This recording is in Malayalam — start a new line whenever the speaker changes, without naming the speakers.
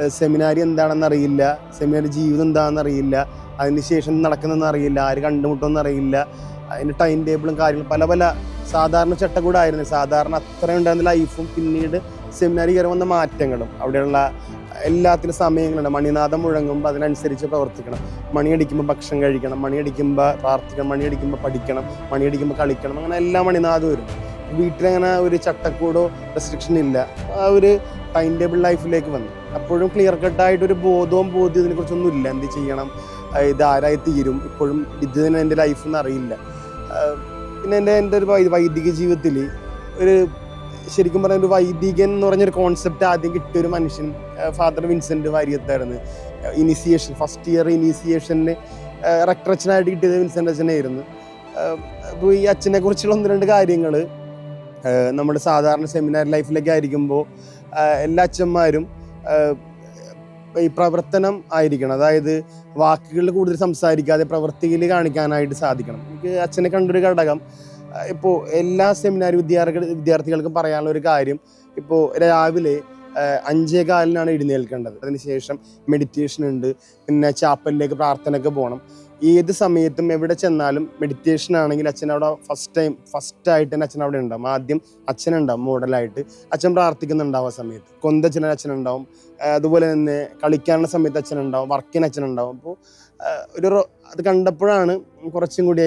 സെമിനാരി എന്താണെന്ന് അറിയില്ല. സെമിനാരി ജീവിതം എന്താണെന്ന് അറിയില്ല. അതിന് ശേഷം നടക്കുന്നതെന്ന് അറിയില്ല. ആര് കണ്ടുമുട്ടുമെന്ന് അറിയില്ല. അതിന്റെ ടൈം ടേബിളും കാര്യങ്ങളും പല പല സാധാരണ ചട്ടക്കൂടായിരുന്നു സാധാരണ അത്ര ഉണ്ടായിരുന്ന ലൈഫും പിന്നീട് സെമിനാരി കയറി വന്ന മാറ്റങ്ങളും. അവിടെയുള്ള എല്ലാത്തിനും സമയങ്ങളുണ്ട്. മണിനാഥം മുഴങ്ങുമ്പോൾ അതിനനുസരിച്ച് പ്രവർത്തിക്കണം. മണിയടിക്കുമ്പോൾ ഭക്ഷണം കഴിക്കണം. മണിയടിക്കുമ്പോൾ പ്രാർത്ഥിക്കണം. മണിയടിക്കുമ്പോൾ പഠിക്കണം. മണിയടിക്കുമ്പോൾ കളിക്കണം. അങ്ങനെ എല്ലാ മണിനാഥവും വരും. വീട്ടിലങ്ങനെ ഒരു ചട്ടക്കൂടോ റെസ്ട്രിക്ഷൻ ഇല്ല. ആ ഒരു ടൈം ടേബിൾ ലൈഫിലേക്ക് വന്നു. അപ്പോഴും ക്ലിയർ കട്ടായിട്ട് ഒരു ബോധവും ബോധ്യം ഇതിനെ കുറിച്ചൊന്നും ഇല്ല. എന്ത് ചെയ്യണം? ഇത് ആരായി തീരും? ഇപ്പോഴും ഇത് തന്നെ എന്റെ ലൈഫ് എന്ന് അറിയില്ല. പിന്നെ എന്റെ എന്റെ ഒരു വൈദിക ജീവിതത്തിൽ ഒരു ശരിക്കും പറഞ്ഞ ഒരു വൈദികൻ എന്ന് പറഞ്ഞൊരു കോൺസെപ്റ്റ് ആദ്യം കിട്ടിയ ഒരു മനുഷ്യൻ ഫാദർ വിൻസെന്റ് വാര്യത്തായിരുന്നു. ഇനിസിയേഷൻ ഫസ്റ്റ് ഇയർ ഇനീസിയേഷന് റെക്ടറച്ചനായിട്ട് കിട്ടിയത് വിൻസെന്റ് അച്ഛനായിരുന്നു. അപ്പോൾ ഈ അച്ഛനെ കുറിച്ചുള്ള ഒന്ന് രണ്ട് കാര്യങ്ങൾ നമ്മുടെ സാധാരണ സെമിനാർ ലൈഫിലേക്ക് ആയിരിക്കുമ്പോൾ എല്ലാ അച്ഛന്മാരും ഈ പ്രവർത്തനം ആയിരിക്കണം. അതായത് വാക്കുകളിൽ കൂടുതൽ സംസാരിക്കാതെ പ്രവൃത്തിയിൽ കാണിക്കാനായിട്ട് സാധിക്കണം. എനിക്ക് അച്ഛനെ കണ്ടൊരു ഘടകം ഇപ്പോൾ എല്ലാ സെമിനാർ വിദ്യാർത്ഥികൾ വിദ്യാർത്ഥികൾക്കും പറയാനുള്ള ഒരു കാര്യം ഇപ്പോൾ രാവിലെ അഞ്ചേ കാലിനാണ് എഴുന്നേൽക്കേണ്ടത്. അതിനുശേഷം മെഡിറ്റേഷൻ ഉണ്ട്. പിന്നെ ചാപ്പലിലേക്ക് പ്രാർത്ഥനയ്ക്ക് പോകണം ഏത് സമയത്തും എവിടെ ചെന്നാലും മെഡിറ്റേഷൻ ആണെങ്കിൽ അച്ഛൻ അവിടെ ഫസ്റ്റ് ടൈം ഫസ്റ്റ് ആയിട്ട് തന്നെ അച്ഛൻ അവിടെ ഉണ്ടാവും. ആദ്യം അച്ഛനുണ്ടാവും മോഡലായിട്ട് അച്ഛൻ പ്രാർത്ഥിക്കുന്നുണ്ടാവും ആ സമയത്ത്. കൊന്തച്ഛന അച്ഛനുണ്ടാവും അതുപോലെ തന്നെ കളിക്കാനുള്ള സമയത്ത് അച്ഛനുണ്ടാവും വർക്കിന് അച്ഛനുണ്ടാവും അപ്പോൾ ഒരു അത് കണ്ടപ്പോഴാണ് കുറച്ചും കൂടി